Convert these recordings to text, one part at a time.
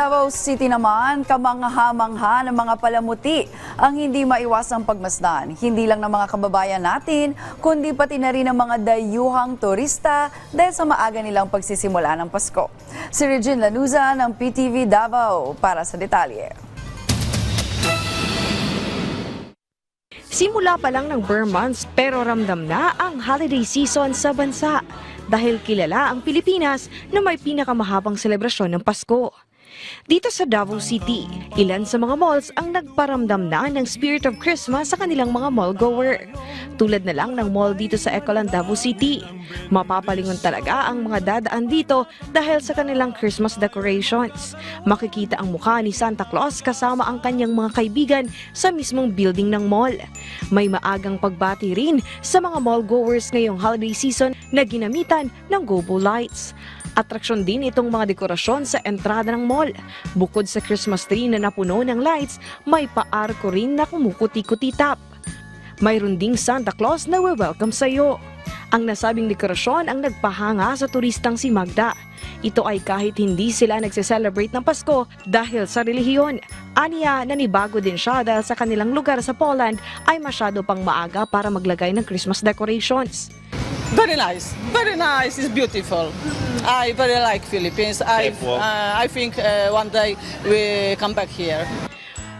Davao City naman, kamangha-mangha ng mga palamuti ang hindi maiwasang pagmasdan. Hindi lang ng mga kababayan natin, kundi pati na rin ng mga dayuhang turista dahil sa maaga nilang pagsisimula ng Pasko. Si Regine Lanuza ng PTV Davao para sa detalye. Simula pa lang ng Burr months pero ramdam na ang holiday season sa bansa dahil kilala ang Pilipinas na may pinakamahabang selebrasyon ng Pasko. Dito sa Davao City, ilan sa mga malls ang nagparamdam na ng spirit of Christmas sa kanilang mga mall goer. Tulad na lang ng mall dito sa Ecoland, Davao City. Mapapalingon talaga ang mga dadaan dito dahil sa kanilang Christmas decorations. Makikita ang mukha ni Santa Claus kasama ang kanyang mga kaibigan sa mismong building ng mall. May maagang pagbati rin sa mga mall goers ngayong holiday season na ginamitan ng gobo lights. Atraksyon din itong mga dekorasyon sa entrada ng mall. Bukod sa Christmas tree na napuno ng lights, may paarko rin na kumukuti-kutitap. Mayroon ding Santa Claus na welcome sa iyo. Ang nasabing dekorasyon ang nagpahanga sa turistang si Magda. Ito ay kahit hindi sila nagse-celebrate ng Pasko dahil sa relihiyon. Aniya, nanibago din siya dahil sa kanilang lugar sa Poland ay masyado pang maaga para maglagay ng Christmas decorations. Very nice, very nice. It's beautiful. I very like Philippines. I uh, I think uh, one day we come back here.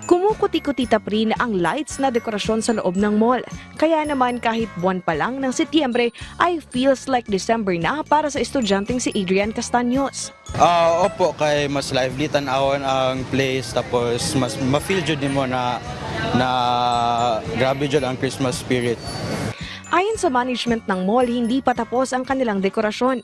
Kumukuti-kutitap rin ang lights na dekorasyon sa loob ng mall. Kaya naman kahit buwan pa lang ng Setyembre ay feels like December na para sa estudyanteng si Adrian Castaños. Ah, opo, kay mas lively tanawon ang place tapos mas ma-feel jud nimo na na grabe jud ang Christmas spirit. Ayon sa management ng mall, hindi pa tapos ang kanilang dekorasyon.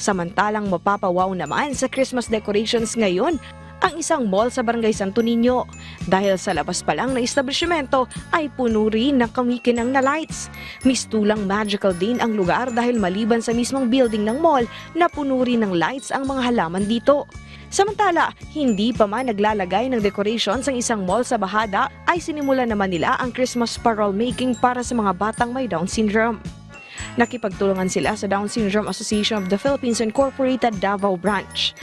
Samantalang mapapawaw naman sa Christmas decorations ngayon ang isang mall sa Barangay Santo Niño. Dahil sa labas pa lang na establishmento ay puno rin ng kamikinang na lights. Mistulang magical din ang lugar dahil maliban sa mismong building ng mall na puno rin ng lights ang mga halaman dito. Samantala, hindi pa man naglalagay ng decorations ang isang mall sa Bahada ay sinimula naman nila ang Christmas parol making para sa mga batang may Down syndrome. Nakipagtulungan sila sa Down Syndrome Association of the Philippines Incorporated Davao Branch.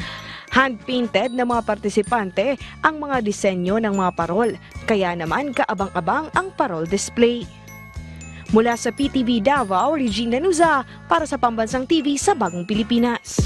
Hand-painted na mga partisipante ang mga disenyo ng mga parol, kaya naman kaabang-abang ang parol display. Mula sa PTV Davao, Regina Nuza para sa Pambansang TV sa Bagong Pilipinas.